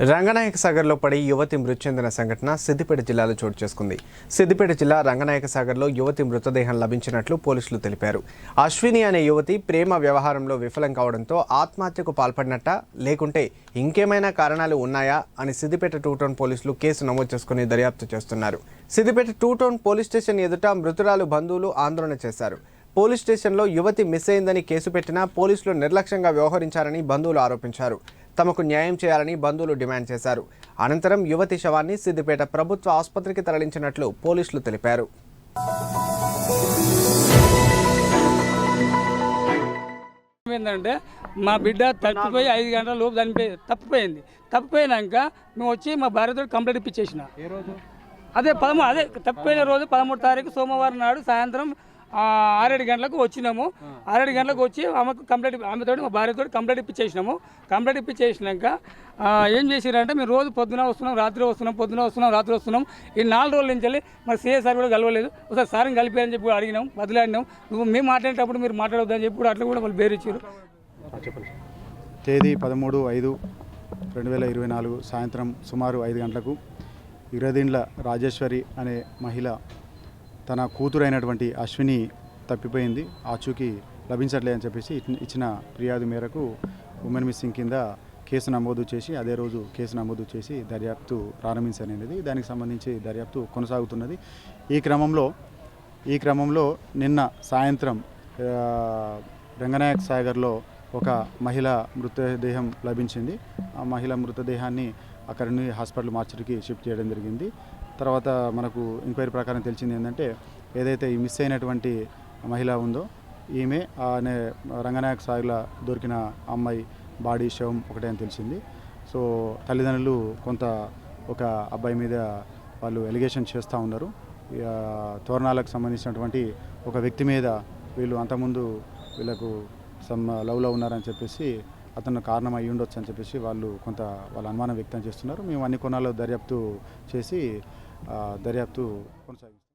రంగనాయక సాగర్లో పడి యువతి మృతి చెందిన సంఘటన సిద్దిపేట జిల్లాలో చోటు చేసుకుంది. సిద్దిపేట జిల్లా రంగనాయక సాగర్లో యువతి మృతదేహం లభించినట్లు పోలీసులు తెలిపారు. అశ్విని అనే యువతి ప్రేమ వ్యవహారంలో విఫలం కావడంతో ఆత్మహత్యకు పాల్పడినట్ట లేకుంటే ఇంకేమైనా కారణాలు ఉన్నాయా అని సిద్దిపేట టూ టౌన్ పోలీసులు కేసు నమోదు చేసుకుని దర్యాప్తు చేస్తున్నారు. Siddipet two town police station ఎదుట మృతురాలు బంధువులు ఆందోళన చేశారు. పోలీస్ స్టేషన్లో యువతి మిస్ అయిందని కేసు పెట్టినా పోలీసులు నిర్లక్ష్యంగా వ్యవహరించారని బంధువులు ఆరోపించారు. తమకు న్యాయం చేయాలని బంధువులు డిమాండ్ చేశారు. అనంతరం యువతి శవాన్ని సిద్దిపేట ప్రభుత్వ ఆసుపత్రికి తరలించినట్లు పోలీసులు తెలిపారు. ఏంటంటే మా బిడ్డ తప్పిపోయి ఐదు గంటల లోపు చనిపోయి తప్పిపోయింది. తప్పిపోయినాక మేము వచ్చి మా భార్యతో కంప్లైంట్ ఇప్పించేసిన. అదే పదమూడు అదే తప్పిపోయిన రోజు పదమూడు తారీఖు సోమవారం నాడు సాయంత్రం ఆరేడు గంటలకు వచ్చినాము. ఆరేడు గంటలకు వచ్చి ఆమెకు కంప్లైంట్ ఆమెతో మా భార్యతో కంప్లైంట్ ఇప్పించేసినాము. కంప్లైంట్ ఇప్పించేసినాక ఆ, ఏం చేసిరంటే మేము రోజు పొద్దున వస్తున్నాం రాత్రి వస్తున్నాం పొద్దున వస్తున్నాం రాత్రి వస్తున్నాం. ఈ నాలుగు రోజుల నుంచి వెళ్ళి మరి సీఏ సార్ కూడా కలవలేదు. ఒకసారి సార్ని కలిపారని చెప్పి అడిగినాం బదిలాడినాం నువ్వు మేము మాట్లాడేటప్పుడు మీరు మాట్లాడొద్దని చెప్పి కూడా అట్లా కూడా వాళ్ళు బేరిచ్చారు. తేదీ పదమూడు ఐదు రెండు వేల ఇరవై నాలుగు సాయంత్రం సుమారు ఐదు గంటలకు ఇరదిండ్ల రాజేశ్వరి అనే మహిళ తన కూతురైనటువంటి అశ్విని తప్పిపోయింది. ఆచూకీ లభించట్లేదని చెప్పేసి ఇచ్చిన- ఫిర్యాదు మేరకు ఉమెన్ మిస్సింగ్ కింద కేసు నమోదు చేసి అదే రోజు కేసు నమోదు చేసి దర్యాప్తు ప్రారంభించనేది. దానికి సంబంధించి దర్యాప్తు కొనసాగుతున్నది. ఈ క్రమంలో ఈ క్రమంలో నిన్న సాయంత్రం రంగనాయక్ సాగర్లో ఒక మహిళ మృతదేహం లభించింది. ఆ మహిళ మృతదేహాన్ని అక్కడి నుండి హాస్పిటల్ మార్చరికి షిఫ్ట్ చేయడం జరిగింది. తర్వాత మనకు ఎంక్వైరీ ప్రకారం తెలిసింది ఏంటంటే ఏదైతే ఈ మిస్ అయినటువంటి మహిళ ఉందో ఈమె ఆనే రంగనాయక సాగర్లో దొరికిన అమ్మాయి బాడీ శవం ఒకటే అని తెలిసింది. సో తల్లిదండ్రులు కొంత ఒక అబ్బాయి మీద వాళ్ళు ఎలిగేషన్ చేస్తూ ఉన్నారు. తోరణాలకు సంబంధించినటువంటి ఒక వ్యక్తి మీద వీళ్ళు అంతకుముందు వీళ్ళకు సమ్ లవ్లో ఉన్నారని చెప్పేసి అతను కారణం అయ్యి ఉండొచ్చు అని చెప్పేసి వాళ్ళు కొంత వాళ్ళ అనుమానం వ్యక్తం చేస్తున్నారు. మేము అన్ని కోణాల్లో దర్యాప్తు చేసి దర్యాప్తు కొనసాగింది